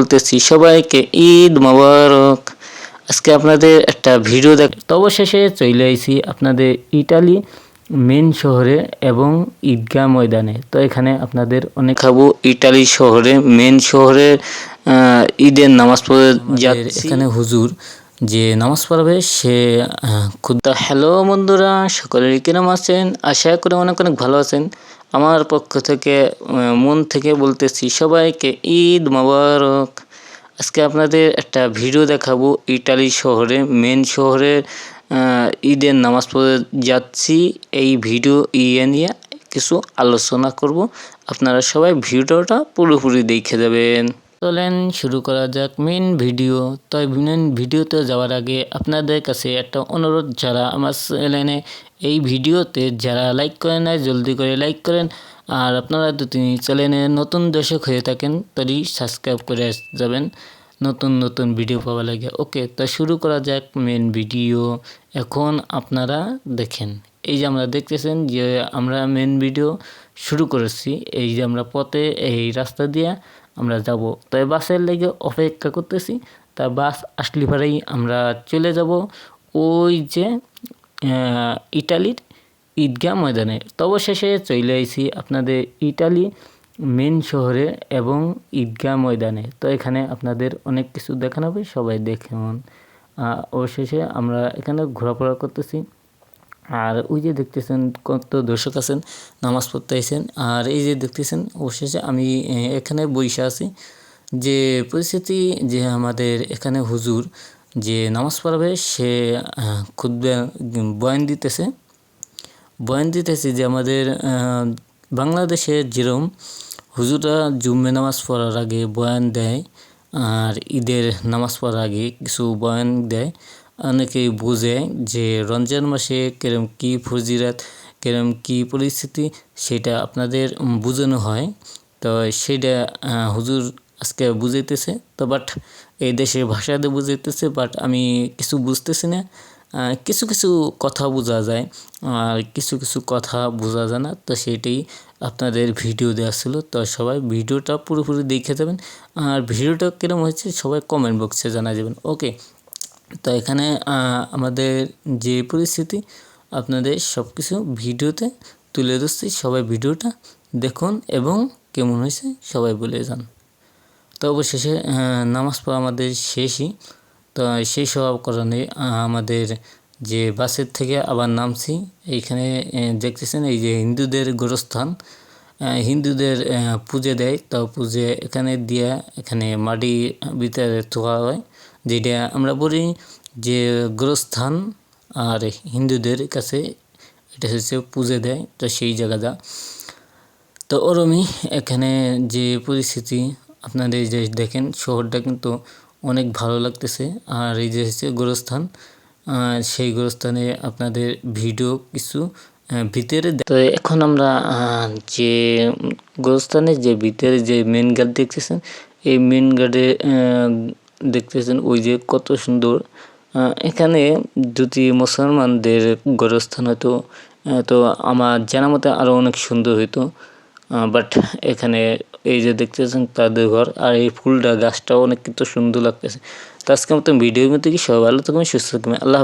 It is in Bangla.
বলতেছি সবাইকে ঈদ মোবারক। আজকে আপনাদের একটা ভিডিও দেখ অবশেষে চলে আইছি আপনাদের ইটালি মেন শহরে এবং ঈদগাহ ময়দানে। তো এখানে আপনাদের অনেক খাব ইটালি শহরে মেন শহরে আহ, ঈদের নামাজ পড়ে যাচ্ছি। এখানে হুজুর যে নামাজ পড়াবে, সে খুদ্া হ্যালো বন্ধুরা, সকলেই কিরম আছেন? আশা করি অনেক অনেক ভালো আছেন। আমার পক্ষ থেকে মন থেকে বলতেছি সবাইকে ঈদ মোবারক। আজকে আপনাদের একটা ভিডিও দেখাবো ইটালি শহরে মেন শহরে ঈদের নামাজ পড়ে যাচ্ছি। এই ভিডিও ইয়ে নিয়ে কিছু আলোচনা করব। আপনারা সবাই ভিডিওটা পুরোপুরি দেখে যাবেন। চলেন শুরু করা যাক মেন ভিডিও তো মেন ভিডিওতে যাওয়ার আগে আপনাদের কাছে একটা অনুরোধ, যারা আমার চ্যানেলে এই ভিডিওতে যারা লাইক করেন না জলদি করে লাইক করেন। আর আপনারা যদি চ্যানেলে নতুন দর্শক হয়ে থাকেন, তাহলে সাবস্ক্রাইব করে যাবেন। নতুন নতুন ভিডিও পাওয়া লাগে ওকে তো শুরু করা যাক মেন ভিডিও এখন আপনারা দেখেন। এই যে আমরা দেখতেছেন যে আমরা মেন ভিডিও শুরু করেছি, এই যে আমরা পথে এই রাস্তা দিয়ে আমরা যাব। তাই বাসের লেগে অপেক্ষা করতেছি, তা বাস আসলে পরেই আমরা চলে যাব ওই যে ইটালির ঈদগাহ ময়দানে। তো অবশেষে চলে আইছি আপনাদের ইটালি মেন শহরে এবং ঈদগাহ ময়দানে। তো এখানে আপনাদের অনেক কিছু দেখানো হবে, সবাই দেখুন অবশেষে আমরা এখানে ঘোরাফেরা করতেছি। আর ওই যে দেখতেছেন কত দর্শক আছেন, নামাজ পড়তে আইছেন, আর এই যে দেখতেছেন অবশেষে আমি এখানে বইসা আছি যে পরিস্থিতি যে আমাদের এখানে হুজুর যে নামাজ পড়াবে সে খুদ, বয়ান দিতেছে। বয়ান দিতেছে যে আমাদের বাংলাদেশে যেরম হুজুরা জুম্মে নামাজ পড়ার আগে বয়ান দেয়, আর ঈদের নামাজ পড়ার আগে কিছু বয়ান দেয় অনেকেই বোঝে যে রমজান মাসে কিরম কী ফজিরাত কিরম কী পরিস্থিতি, সেটা আপনাদের বোঝানো হয়। তো সেটা হুজুর আজকে বুঝাইতেছে। তো বাট এই দেশের ভাষাতে বুঝাইতেছে বাট আমি কিছু বুঝতেছি না। কিছু কিছু কথা বোঝা যায়, আর কিছু কিছু কথা বোঝা যায় না। তো সেটাই আপনাদের ভিডিও দেওয়া ছিল। তো সবাই ভিডিওটা পুরোপুরি দেখে যাবেন, আর ভিডিওটা কীরকম হয়েছে সবাই কমেন্ট বক্সে জানা যাবেন। ওকে তো এখানে আমাদের যে পরিস্থিতি, আপনাদের সব কিছু ভিডিওতে তুলে ধরছি। সবাই ভিডিওটা দেখুন এবং কেমন হয়েছে সবাই বলে যান। তো অবশেষে নামাজ পড়া আমাদের শেষই। তো সেই সব কারণে আমাদের যে বাসের থেকে আবার নামছি। এইখানে দেখতেছেন এই যে হিন্দুদের গোরস্থান। হিন্দুদের পুজো দেয়। তো পুজো এখানে দিয়া, এখানে মাটি ভিতরে ধোয়া হয়। যেটা আমরা বলি যে গোরস্থান আর হিন্দুদের কাছে এটা হচ্ছে পুজো দেয় তো সেই জায়গাটা। তো ওরমই এখানে যে পরিস্থিতি, আপনাদের যে দেখেন শহরটা কিন্তু অনেক ভালো লাগতেছে। আর এই যে হচ্ছে গোরস্থান সেই গোরস্থানে আপনাদের ভিডিও কিছু ভিতরে তো এখন আমরা যে গোরস্থানের যে ভিতরে যে মেন গেট দেখতেছেন, এই মেন গেটে দেখতেছেন, ওই যে কত সুন্দর। এখানে যদি মুসলমানদের গোরস্থান হতো তো আমার জানা মতে আরও অনেক সুন্দর হইতো। বাট এখানে এই যে দেখতেছেন তাদের ঘর আর এই ফুলটা গাছটাও অনেক কিন্তু সুন্দর লাগতেছে। তো আজকে মতো ভিডিওর মধ্যে কি সবাই ভালো থাকবেন, সুস্থ থাকবেন, আল্লাহ।